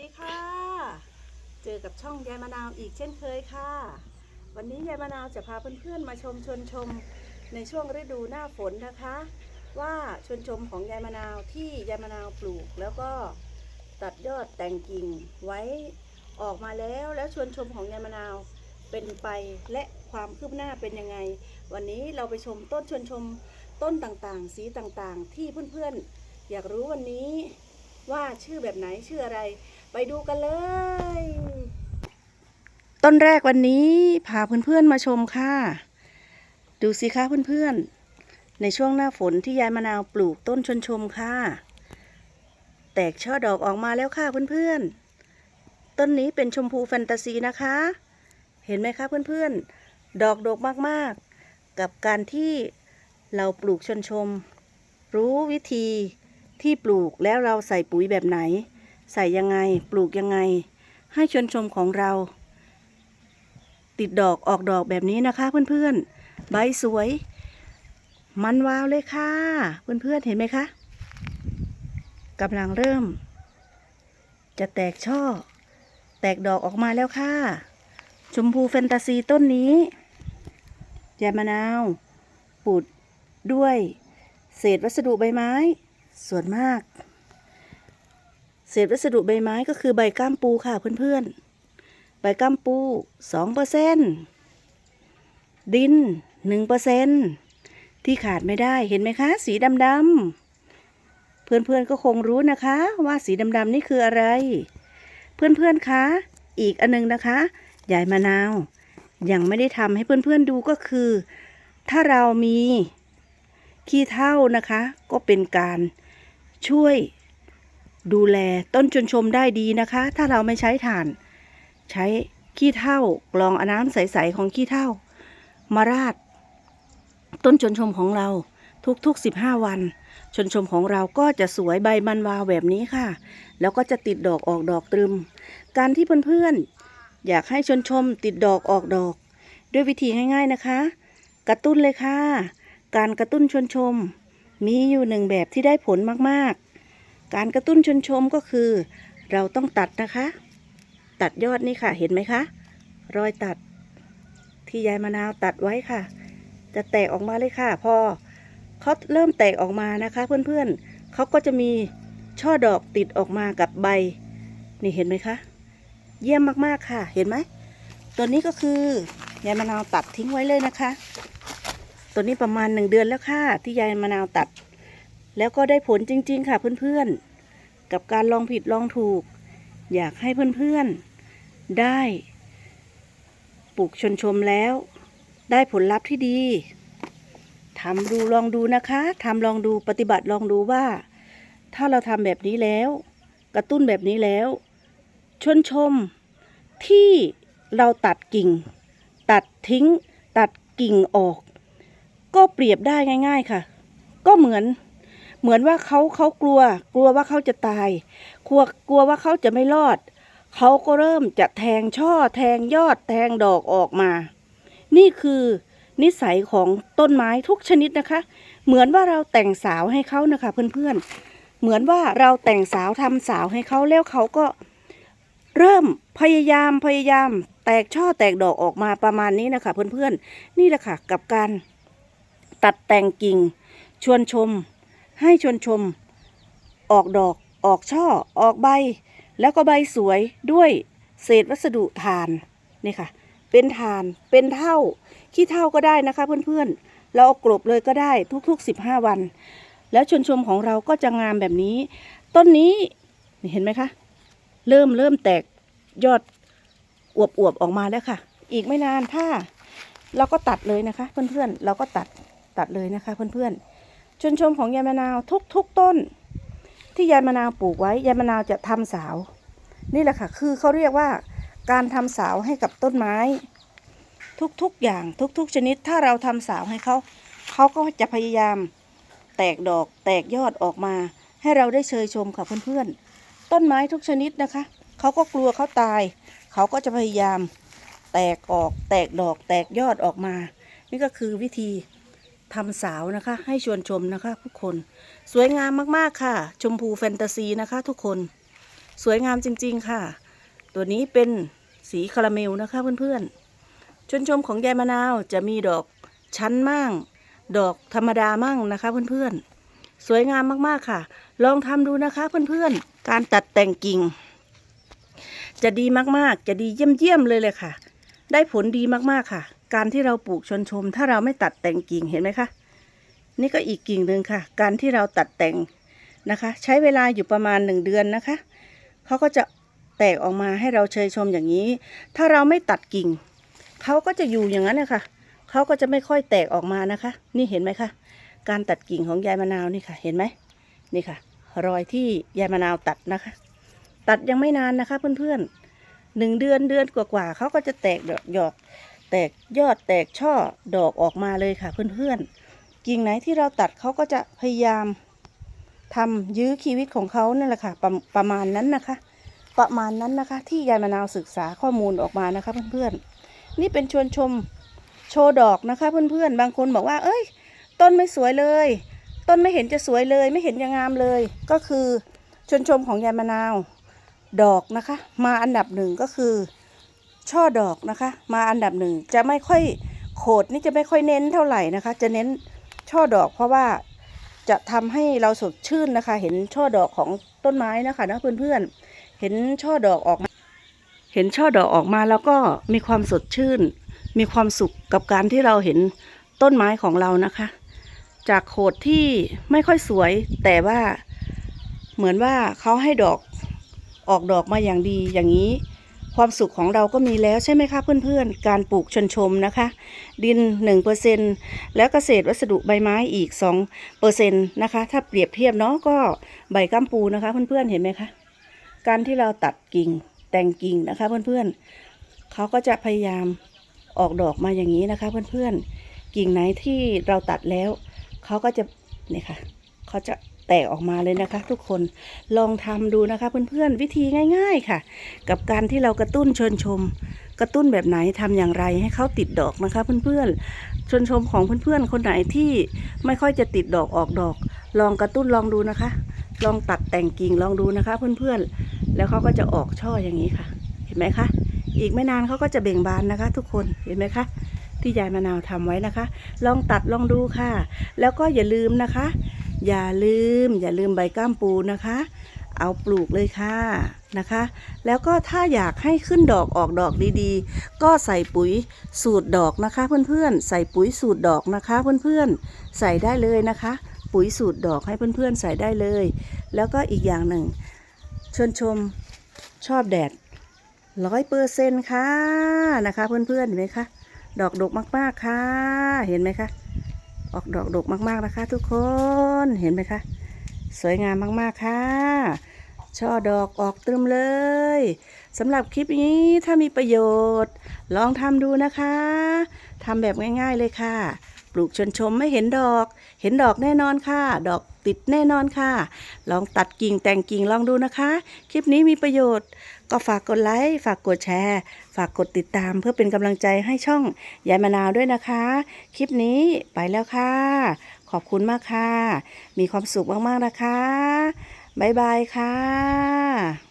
ดีค่ะ เจอกับช่องยายมะนาวอีกเช่นเคยค่ะ วันนี้ยายมะนาวจะพาเพื่อนๆมาชมชวนชมในช่วงฤดูหน้าฝนนะคะ ว่าชวนชมของยายมะนาวที่ยายมะนาวปลูก แล้วก็ตัดยอดแต่งกิ่งไว้ออกมาแล้วแล้วชวนชมของยายมะนาวเป็นไปและความคืบหน้าเป็นยังไง วันนี้เราไปชมต้นชวนชมต้นต่างๆ สีต่างๆ ที่เพื่อนๆ อยากรู้วันนี้ว่าชื่อแบบไหนชื่ออะไร ไปดูกันเลย ต้นแรกวันนี้พาเพื่อนๆมาชมค่ะ ดูสิคะเพื่อนๆ ในช่วงหน้าฝนที่ยายมะนาวปลูกต้นชนชมค่ะ แตกช่อดอกออกมาแล้วค่ะเพื่อนๆ ต้นนี้เป็นชมพูแฟนตาซีนะคะ เห็นไหมคะเพื่อนๆ ดอกดกมากๆ กับการที่เราปลูกชนชม รู้วิธีที่ปลูกแล้วเราใส่ปุ๋ยแบบไหน ใส่ยังไงปลูกยังไง ให้ชวนชมของเรา ติดดอกออกดอกแบบนี้นะคะเพื่อนๆ ใบสวย มันวาวเลยค่ะ เพื่อนๆเห็นไหมคะกำลังเริ่ม จะแตกช่อ แตกดอกออกมาแล้วค่ะ ชมพูแฟนตาซีต้นนี้ยายมะนาวปูดด้วย เศษวัสดุใบไม้ ส่วนมาก เศษวัสดุใบไม้ก็คือใบก้ามปูค่ะเพื่อนๆ ใบก้ามปูสองเปอร์เซนดินหนึ่งเปอร์เซนที่ขาดไม่ได้เห็นไหมคะ สีดำๆ เพื่อนๆก็คงรู้นะคะ ว่าสีดำๆนี่คืออะไร เพื่อนๆคะ อีกอันนึงนะคะยายมะนาว ยังไม่ได้ทำให้เพื่อนๆดูก็คือ ถ้าเรามีขี้เถ้านะคะ ก็เป็นการช่วย ดูแลต้นชนชมได้ดีนะคะ ถ้าเราไม่ใช้ถ่าน ใช้ขี้เถ้ากรองอน้ำใสๆของขี้เถ้ามาราด ต้นชนชมของเราทุกๆ 15 วัน ชนชมของเราก็จะสวยใบมันวาวแบบนี้ค่ะ แล้วก็จะติดดอกออกดอกตรึม การที่เพื่อนๆ อยากให้ชนชมติดดอกออกดอก ด้วยวิธีง่ายๆนะคะ กระตุ้นเลยค่ะ การกระตุ้นชนชม มีอยู่หนึ่งแบบที่ได้ผลมากๆ การกระตุ้นชนชมก็คือ เราต้องตัดนะคะ ตัดยอดนี่ค่ะเห็นไหมคะ รอยตัดที่ยายมะนาวตัดไว้ค่ะ จะแตกออกมาเลยค่ะ พอเขาเริ่มแตกออกมานะคะ เพื่อนๆเขาก็จะมีช่อดอกติดออกมากับใบ นี่เห็นไหมคะ เยี่ยมมากๆค่ะ เห็นไหมตัวนี้ก็คือยายมะนาวตัดทิ้งไว้เลยนะคะ ตัวนี้ประมาณหนึ่งเดือนแล้วค่ะ ที่ยายมะนาวตัด แล้วก็ได้ผลจริง ๆ ค่ะเพื่อนๆ กับการลองผิดลองถูก อยากให้เพื่อนๆ ได้ปลูกชนชมแล้ว ได้ผลลัพธ์ที่ดีทำดูลองดูนะคะทำลองดูปฏิบัติลองดูว่า ถ้าเราทำแบบนี้แล้ว กระตุ้นแบบนี้แล้ว ชนชมที่เราตัดกิ่ง ตัดทิ้ง ตัดกิ่งออก ก็เปรียบได้ง่าย ๆค่ะ ก็เหมือน เหมือนว่าเขาเขากลัว กลัวว่าเขาจะตายกลัวกลัวว่าเขาจะไม่รอด เขาก็เริ่มจะแทงช่อ แทงยอดแทงดอกออกมา นี่คือนิสัยของต้นไม้ทุกชนิดนะคะ เหมือนว่าเราแต่งสาวให้เขานะคะเพื่อนๆ เหมือนว่าเราแต่งสาวทำสาวให้เขาแล้วเขาก็เริ่มพยายามพยายาม แตกช่อแตกดอกออกมาประมาณนี้นะคะเพื่อนๆ นี่แหละค่ะกับการตัดแต่งกิ่งชวนชม ให้ชวนชม ออกดอก ออกช่อ ออกใบ แล้วก็ใบสวยด้วยเศษวัสดุถ่านนี่ค่ะ เป็นถ่าน เป็นเท่า ขี้เท่าก็ได้นะคะเพื่อนๆ เราเอากลบเลยก็ได้ทุกๆ 15 วัน แล้วชวนชมของเราก็จะงามแบบนี้ ต้นนี้นเห็นไหมคะ เริ่มเริ่มแตกยอดอวบๆออกมาแล้วค่ะ อีกไม่นานถ้า เราก็ตัดเลยนะคะ เพื่อนๆ เราก็ตัดตัดเลยนะคะเพื่อนๆ ชนชมของยายมะนาวทุกๆต้น ที่ยายมะนาวปลูกไว้ยายมะนาวจะทำสาว นี่แหละค่ะ คือเขาเรียกว่าการทำสาวให้กับต้นไม้ ทุกๆอย่างทุกๆ ชนิดถ้าเราทำสาวให้เขาเขาก็จะพยายามแตกดอกแตกยอดออกมา ให้เราได้เชยชมค่ะเพื่อนๆ ต้นไม้ทุกชนิดนะคะเขาก็กลัวเขาตาย เขาก็จะพยายามแตกออกแตกดอกแตกยอดออกมา นี่ก็คือวิธี ทำสาวนะคะ ให้ชวนชมนะคะทุกคน สวยงามมากๆค่ะ ชมพูแฟนตาซีนะคะ ทุกคน สวยงามจริง ๆ ค่ะ ตัวนี้เป็นสีคาราเมลนะคะเพื่อนๆชวนชมของยายมะนาวจะมีดอกชั้นมั่ง ดอกธรรมดามั่งนะคะเพื่อนๆ สวยงามมากๆค่ะ ลองทำดูนะคะเพื่อนๆ การตัดแต่งกิ่ง จะดีมากๆ จะดีเยี่ยมๆเลยเลยค่ะ ได้ผลดีมากๆค่ะ การที่เราปลูกชนชม ถ้าเราไม่ตัดแต่งกิ่งเห็นไหมคะ นี่ก็อีกกิ่งหนึ่งค่ะ การที่เราตัดแต่งนะคะ ใช้เวลาอยู่ประมาณหนึ่งเดือนนะคะเขาก็จะแตกออกมาให้เราเชยชมอย่างนี้ ถ้าเราไม่ตัดกิ่งเขาก็จะอยู่อย่างนั้นนะคะเขาก็จะไม่ค่อยแตกออกมานะคะ นี่เห็นไหมคะการตัดกิ่งของยายมะนาวนี่ค่ะ เห็นไหมนี่ค่ะ รอยที่ยายมะนาวตัดนะคะ ตัดยังไม่นานนะคะเพื่อนๆหนึ่งเดือนเดือนกว่าๆเขาก็จะแตกดอกหยอก แตกยอดแตกช่อดอกออกมาเลยค่ะเพื่อนๆ กิ่งไหนที่เราตัดเขาก็จะพยายามทำยื้อชีวิตของเขานั่นแหละค่ะประประมาณนั้นนะคะ ประมาณนั้นนะคะ ที่ยายมะนาวศึกษาข้อมูลออกมานะคะเพื่อนๆ นี่เป็นชวนชมโชว์ดอกนะคะเพื่อนๆ บางคนบอกว่า เอ้ย ต้นไม่สวยเลย ต้นไม่เห็นจะสวยเลย ไม่เห็นจะงามเลย ก็คือชวนชมของยายมะนาว ดอกนะคะ มาอันดับหนึ่งก็คือ ช่อดอกนะคะ มาอันดับหนึ่งจะไม่ค่อยโขดนี่จะไม่ค่อยเน้นเท่าไหร่นะคะ จะเน้นช่อดอกเพราะว่าจะทำให้เราสดชื่นนะคะ เห็นช่อดอกของต้นไม้นะคะนะเพื่อนๆ เห็นช่อดอกออกมา เห็นช่อดอกออกมาแล้วก็มีความสดชื่น มีความสุขกับการที่เราเห็นต้นไม้ของเรานะคะ จากโขดที่ไม่ค่อยสวย แต่ว่าเหมือนว่าเขาให้ดอกออกดอกมาอย่างดีอย่างนี้ ความสุขของเราก็มีแล้วใช่ไหมคะเพื่อนๆ การปลูกชนชมนะคะ ดิน 1%แล้วเกษตรวัสดุใบไม้อีก 2%นะคะ ถ้าเปรียบเทียบเนาะก็ใบกัมปูนะคะเพื่อนๆเห็นไหมคะ การที่เราตัดกิ่งแต่งกิ่งนะคะเพื่อนๆเขาก็จะพยายามออกดอกมาอย่างนี้นะคะเพื่อนๆกิ่งไหนที่เราตัดแล้วเขาก็จะเนี่ยค่ะเขาจะ แตกออกมาเลยนะคะ ทุกคนลองทำดูนะคะ เพื่อนๆวิธีง่าย ๆค่ะ กับการที่เรากระตุ้นชวนชม กระตุ้นแบบไหนทำอย่างไรให้เขาติดดอกนะคะ เพื่อนๆชวนชมของเพื่อนๆคนไหนที่ไม่ค่อยจะติดดอกออกดอก ลองกระตุ้นลองดูนะคะ ลองตัดแต่งกิ่งลองดูนะคะ เพื่อนๆแล้วเขาก็จะออกช่ออย่างนี้ค่ะ เห็นไหมคะอีกไม่นานเขาก็จะเบ่งบานนะคะ ทุกคนเห็นไหมคะที่ยายมะนาวทำไว้นะคะ ลองตัดลองดูค่ะ แล้วก็อย่าลืมนะคะ อย่าลืม อย่าลืมใบก้ามปูนะคะ เอาปลูกเลยค่ะนะคะ แล้วก็ถ้าอยากให้ขึ้นดอกออกดอกดีๆ ก็ใส่ปุ๋ยสูตรดอกนะคะเพื่อนๆ ใส่ปุ๋ยสูตรดอกนะคะเพื่อนๆ ใส่ได้เลยนะคะ ปุ๋ยสูตรดอกให้เพื่อนๆ ใส่ได้เลย แล้วก็อีกอย่างหนึ่งชวนชมชอบแดดร้อยเปอร์เซ็นต์ค่ะนะคะ เพื่อนๆเห็นไหมคะดอกดกมากๆค่ะ เห็นไหมคะ ออกดอกดกมากๆนะคะ ทุกคนเห็นไหมคะ สวยงามมากๆค่ะ ช่อดอกออกตึมเลยสำหรับคลิปนี้ถ้ามีประโยชน์ ลองทำดูนะคะทำแบบง่าย ๆเลยค่ะ ปลูกชนชมไม่เห็นดอก เห็นดอกแน่นอนค่ะ ดอก ติดแน่นอนค่ะ ลองตัดกิ่งแต่งกิ่งลองดูนะคะ คลิปนี้มีประโยชน์ ก็ฝากกดไลค์ ฝากกดแชร์ ฝากกดติดตามเพื่อเป็นกำลังใจให้ช่องยายมะนาวด้วยนะคะ คลิปนี้ไปแล้วค่ะ ขอบคุณมากค่ะ มีความสุขมากๆนะคะ บ๊ายบายค่ะ